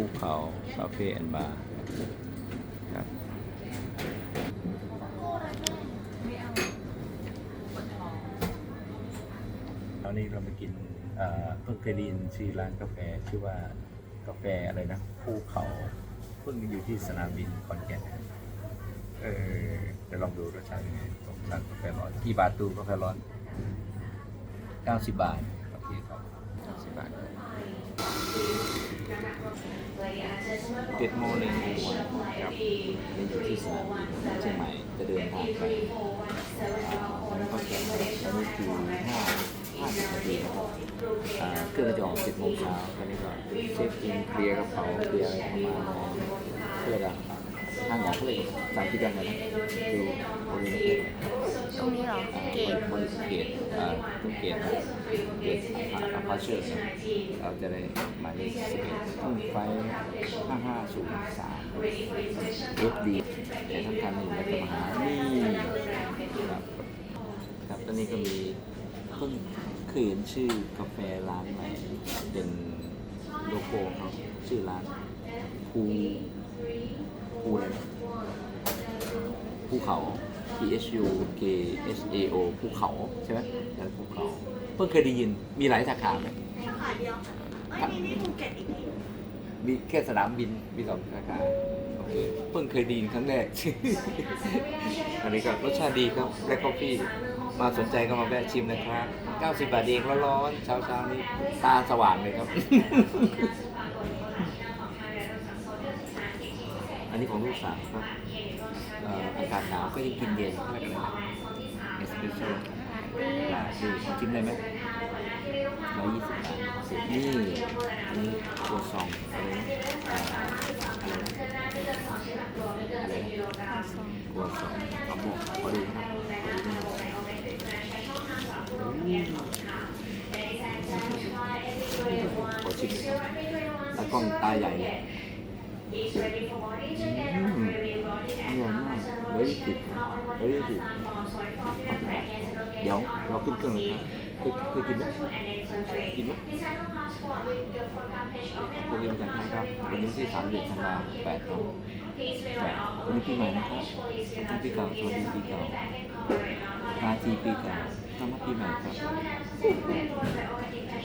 ภูเขาคาเฟ่แอนด์บาร์ครับตอนนี้เรามากินเอ่อเพิ่งเคยได้ยินชื่อร้านกาแฟชื่อว่ากาแฟอะไรนะภูเขาเพิ่งอยู่ที่สนามบินขอนแก่นเออเดี๋ยวลองดูรสชาติยังไงผมสั่งกาแฟร้อนกี่บาทตูกาแฟร้อน 90 บาทโอเคครับ90บาท เจ็ดโมงหนึ่งวันครับนี่อยู่ที่สนามบินเชียงใหม่จะเดินทางไปตอนนี้ก็แก่แล้วนี่คือห้าห้าสิบนาทีนะครับอ่าเครื่องจะออกเจ็ดโมงเช้าตอนนี้ก็เช็คอินเคลียร์กระเป๋าเคลียร์อะไรประมาณนั้นเพื่อจะทางออกเพื่อสั่งที่กันนะดูบริเวณนี้ตรงนี้เหรอเกตบริเกตอ่าทุกเกตนะเกตอา พาเชอร์เราจะได้หมายเลขสิบเอ็ดทุ่งไฟห้าห้าศูนย์สามรถดีแต่ทั้งคันหนึ่งแล้วก็มาหานี่ครับครับตอนนี้ก็มีเพิ่งเคยเห็นชื่อกาแฟร้านใหม่เป็นโลโก้เขาชื่อร้านภูภูอะไรนะภูเขา P H U K S A O ภูเขาใช่ไหมแล้วภูเขา เพิ่งเคยได้ยินมีหลายสาขาไหมสาขาเดียวค่ะไม่มีที่ภูเก็ตอีกที่มีแค่สนามบินมีสองสาขาโอเคเพิ่งเคยไดีนครั้งแรก อันนี้ก็รสชาติดีครับแบล็คกาแฟมาสนใจก็มาแวะชิมนะครับ90 บาทเองร้อนๆเช้าๆนี้ตาสว่างเลยครับ อันนี้ของลูกสาวครับเอ่ออากาศหนาวก็ยังกินเย็นไม่เป็นไรเอสเปรสโซ่ลา ดูชิมได้ไหมร้อยยี่สิบบาทสินี่นี่ตัวซองอะไรนะอ่าอะไรนะอะไรนะตัวซองเอาบอกขอดูนะครับขอดูนะครับขอชิมหน่อยครับแล้วกล้องตาใหญ่เลยอืมอร่อยมากเฮ้ยติดเฮ้ยติด เดี๋ยวเราขึ้นเครื่องเลยครับเคยเคยกินไหมกินไหมโรงเรียนการค้าครับวันนี้ที่สามเดือนธันวาแปดครับแปดวันนี้ปีใหม่นะครับวันที่ปีเก่าสวัสดีปีเก่าราตรีปีเก่าต้อนรับปีใหม่ครับ